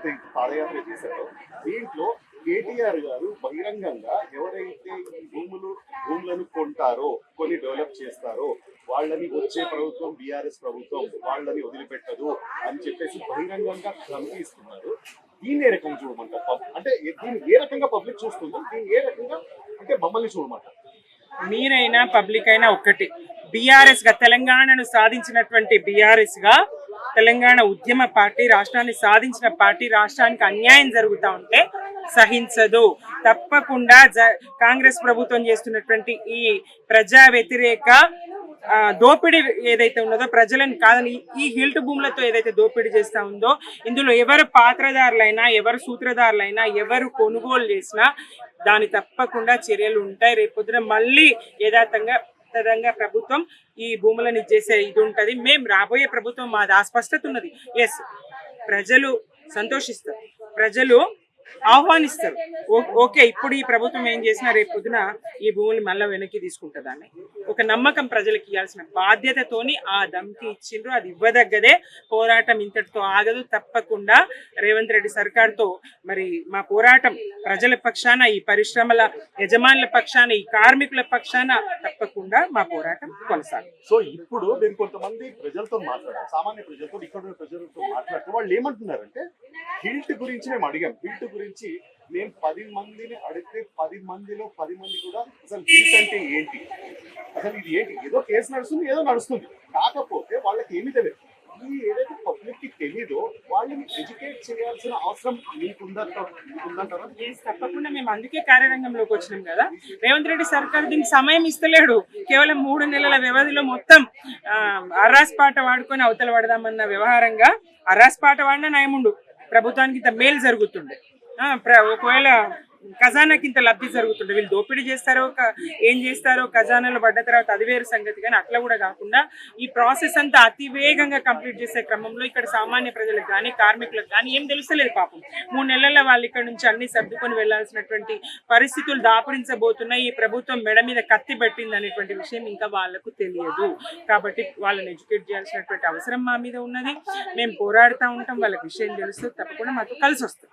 ఏదైతే పాదయాత్ర చేశారో దీంట్లో కేటీఆర్ గారు బహిరంగంగా ఎవరైతే ఈ భూములు భూములను కొంటారో కొన్ని డెవలప్ చేస్తారో వాళ్ళని వచ్చే ప్రభుత్వం బీఆర్ఎస్ ప్రభుత్వం వాళ్ళని వదిలిపెట్టదు అని చెప్పేసి బహిరంగంగా ధమకిస్తున్నారు దీన్ని ఏ రకంగా చూడమంటారు? అంటే ఏ- దీన్ని ఏ రకంగా పబ్లిక్ చూస్తుందో దీన్ని ఏ రకంగా అంటే మమ్మల్ని చూడమంటారు? మీరైనా పబ్లిక్ అయినా ఒక్కటి బీఆర్ఎస్గా తెలంగాణను సాధించినటువంటి బీఆర్ఎస్గా తెలంగాణ ఉద్యమ పార్టీ రాష్ట్రాన్ని సాధించిన పార్టీ రాష్ట్రానికి అన్యాయం జరుగుతా ఉంటే సహించదు. తప్పకుండా జ- కాంగ్రెస్ ప్రభుత్వం చేస్తున్నటువంటి ఈ ప్రజా వ్యతిరేక దోపిడి దోపిడీ ఏదైతే ఉన్నదో ప్రజలను కాదని ఈ హిల్ట్ భూములతో ఏదైతే దోపిడీ చేస్తూ ఉందో ఇందులో ఎవరు పాత్రదారులైనా ఎవరు సూత్రధారులైనా ఎవరు కొనుగోలు చేసినా దాని తప్పకుండా చర్యలు ఉంటాయి. రేపొద్దున మళ్ళీ యథార్థంగా ఖచ్చితంగా ప్రభుత్వం ఈ భూములను ఇచ్చేసే ఇది ఉంటది. మేము రాబోయే ప్రభుత్వం మాది ఆ స్పష్టత ఉన్నది. ఎస్ ప్రజలు సంతోషిస్తారు. ప్రజలు ఆహ్వానిస్తారు. ఓకే ఇప్పుడు ఈ ప్రభుత్వం ఏం చేసినా రేపు పొద్దున ఈ భూములు మళ్ళీ వెనక్కి తీసుకుంటుందని. ఒక నమ్మకం ప్రజలకు ఇవ్వాల్సిన బాధ్యతతోని ఆ దమ్కి ఇచ్చిండ్రు. అది ఇవ్వదగ్గదే పోరాటం ఇంతటితో ఆగదు. తప్పకుండా రేవంత్ రెడ్డి సర్కార్తో మరి మా పోరాటం ప్రజల పక్షాన ఈ పరిశ్రమల యజమానుల పక్షాన ఈ కార్మికుల పక్షాన తప్పకుండా మా పోరాటం కొనసాగుతుంది సో ఇప్పుడు నేను కొంతమంది ప్రజలతో మాట్లాడాను సామాన్య ప్రజలతో ఇక్కడ ప్రజలతో మాట్లాడుతూ వాళ్ళు ఏమంటున్నారంటే హిల్ట్ గురించి మేము అడిగాం. హిల్ట్ గురించి మేము పది మందిని అడిగితే పది మందిలో పది మంది కూడా అసలు హిల్ట్ అంటే ఏంటి? అసలు ఇది ఏంటి? ఏదో కేసు నడుస్తుంది ఏదో నడుస్తుంది. కాకపోతే వాళ్ళకి ఏమీ తెలియదు. ఈ ఏదైతే పబ్లిక్కి తెలీదో వాళ్ళని ఎడ్యుకేట్ చేయాల్సిన అవసరం మీకుందంటారా తప్పకుండా మేము అందుకే కార్యరంగంలోకి వచ్చినాం కదా. రేవంత్ రెడ్డి సర్కార్ దీనికి సమయం ఇస్తలేడు. కేవలం మూడు నెలల వ్యవధిలో మొత్తం అర్రాస్ పాట వాడుకొని అవతల పడదామన్న వ్యవహారంగా అర్రాస్ పాట వాడిన నయముండు. ప్రభుత్వానికి ఇంత మేలు జరుగుతుండే. ఆ, ప్ర- ఒకవేళ ఖజానాకి ఇంత లబ్ధి జరుగుతుండే వీళ్ళు దోపిడీ చేస్తారో ఏం చేస్తారో ఖజానాలో పడ్డ తర్వాత అది వేరు సంగతి. కానీ అట్లా కూడా కాకుండా ఈ ప్రాసెస్ అంతా అతి వేగంగా కంప్లీట్ చేసే క్రమంలో ఇక్కడ సామాన్య ప్రజలకు కానీ కార్మికులకు కానీ ఏం తెలుస్తలేదు పాపం. మూడు నెలల వాళ్ళు ఇక్కడ నుంచి అన్ని సర్దుకొని వెళ్ళాల్సినటువంటి పరిస్థితులు దాపురించబోతున్నాయి. ఈ ప్రభుత్వం మెడ మీద కత్తి పెట్టింది అనేటువంటి విషయం ఇంకా వాళ్ళకు తెలియదు. కాబట్టి వాళ్ళని ఎడ్యుకేట్ చేయాల్సినటువంటి అవసరం మా మీద ఉన్నది. మేము పోరాడుతూ ఉంటాం. వాళ్ళకి విషయం తెలుస్తుంది తప్పకుండా మాతో కలిసి వస్తుంది